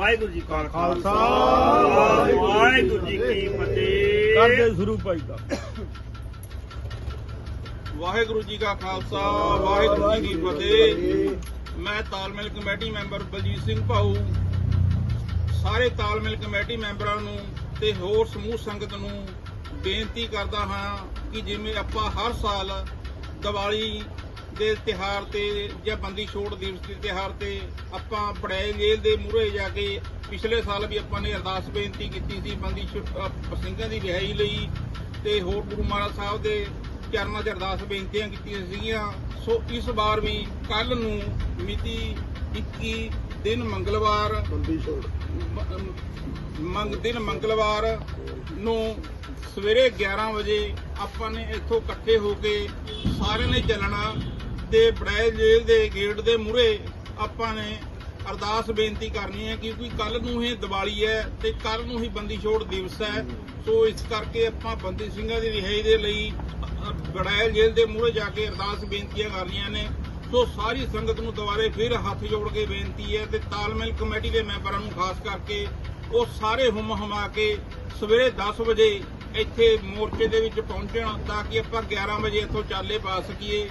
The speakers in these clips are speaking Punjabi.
ਵਾਹਿਗੁਰੂ ਜੀ ਕਾ ਖਾਲਸਾ, ਵਾਹਿਗੁਰੂ ਜੀ ਕੀ ਫਤਿਹ। ਕਰਦੇ ਸ਼ੁਰੂ ਭਾਈ ਦਾ ਵਾਹਿਗੁਰੂ ਜੀ ਕਾ ਖਾਲਸਾ ਵਾਹਿਗੁਰੂ ਜੀ ਕੀ ਫਤਿਹ। ਮੈਂ ਤਾਲਮੇਲ ਕਮੇਟੀ ਮੈਂਬਰ ਬਲਜੀਤ ਸਿੰਘ ਭਾਊ। ਸਾਰੇ ਤਾਲਮੇਲ ਕਮੇਟੀ ਮੈਂਬਰਾਂ ਨੂੰ ਤੇ ਹੋਰ ਸਮੂਹ ਸੰਗਤ ਨੂੰ ਬੇਨਤੀ ਕਰਦਾ ਹਾਂ ਕਿ ਜਿਵੇਂ ਆਪਾਂ ਹਰ ਸਾਲ ਦੀਵਾਲੀ ਦੇ ਤਿਹਾਰ ਤੇ ਜਾਂ ਬੰਦੀ ਛੋੜ ਦਿਵਸ ਦੇ ਤਿਹਾਰ ਤੇ ਆਪਾਂ ਬੜਾਏ ਜੇਲ੍ਹ ਦੇ ਮੂਹਰੇ ਜਾ ਕੇ ਪਿਛਲੇ ਸਾਲ ਵੀ ਆਪਾਂ ਨੇ ਅਰਦਾਸ ਬੇਨਤੀ ਕੀਤੀ ਸੀ ਬੰਦੀ ਸਿੰਘਾਂ ਦੀ ਰਿਹਾਈ ਲਈ ਤੇ ਹੋਰ ਗੁਰੂ ਮਹਾਰਾਜ ਸਾਹਿਬ ਦੇ ਚਰਨਾਂ 'ਚ ਅਰਦਾਸ ਬੇਨਤੀਆਂ ਕੀਤੀਆਂ ਸੀਗੀਆਂ। ਸੋ ਇਸ ਵਾਰ ਵੀ ਕੱਲ ਨੂੰ ਮਿਤੀ 21 ਦਿਨ ਮੰਗਲਵਾਰ ਬੰਦੀ ਛੋੜ। ਮੰਗ ਦਿਨ ਮੰਗਲਵਾਰ ਨੂੰ ਸਵੇਰੇ 11 ਵਜੇ ਆਪਾਂ ਨੇ ਇੱਥੋਂ ਇਕੱਠੇ ਹੋ ਕੇ ਸਾਰਿਆਂ ਨੇ ਚੱਲਣਾ। ਤੇ ਬੜਾਇਲ ਜੇਲ੍ਹ ਦੇ ਗੇਟ ਦੇ ਮੂਹਰੇ ਆਪਾਂ ਨੇ ਅਰਦਾਸ ਬੇਨਤੀ ਕਰਨੀ ਹੈ ਕਿਉਂਕਿ ਕੱਲ ਨੂੰ ਇਹ ਦੀਵਾਲੀ ਹੈ ਤੇ ਕੱਲ ਨੂੰ ਹੀ ਬੰਦੀ ਛੋੜ ਦਿਵਸ ਹੈ। ਸੋ ਇਸ ਕਰਕੇ ਆਪਾਂ ਬੰਦੀ ਸਿੰਘਾਂ ਦੀ ਰਿਹਾਈ ਦੇ ਲਈ ਅ- ਬੜਾਇਲ ਜੇਲ੍ਹ ਦੇ ਮੂਹਰੇ ਜਾ ਕੇ ਅਰਦਾਸ ਬੇਨਤੀਆਂ ਕਰਨੀਆਂ ਨੇ। ਸੋ ਸਾਰੀ ਸੰਗਤ ਨੂੰ ਦੁਬਾਰੇ ਫਿਰ ਹੱਥ ਜੋੜ ਕੇ ਬੇਨਤੀ ਹੈ ਤੇ ਤਾਲਮੇਲ ਕਮੇਟੀ ਦੇ ਮੈਂਬਰਾਂ ਨੂੰ ਖਾਸ ਕਰਕੇ ਉਹ ਸਾਰੇ ਹੁਮ ਹਮਾ ਕੇ ਸਵੇਰੇ 10 ਵਜੇ ਇੱਥੇ ਮੋਰਚੇ ਦੇ ਵਿੱਚ ਪਹੁੰਚਣ ਤਾਂ ਕਿ ਆਪਾਂ 11 ਵਜੇ ਇੱਥੋਂ ਚਾਲੇ ਪਾ ਸਕੀਏ।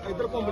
ਇੱਧਰ ਘੁੰਮਦੀ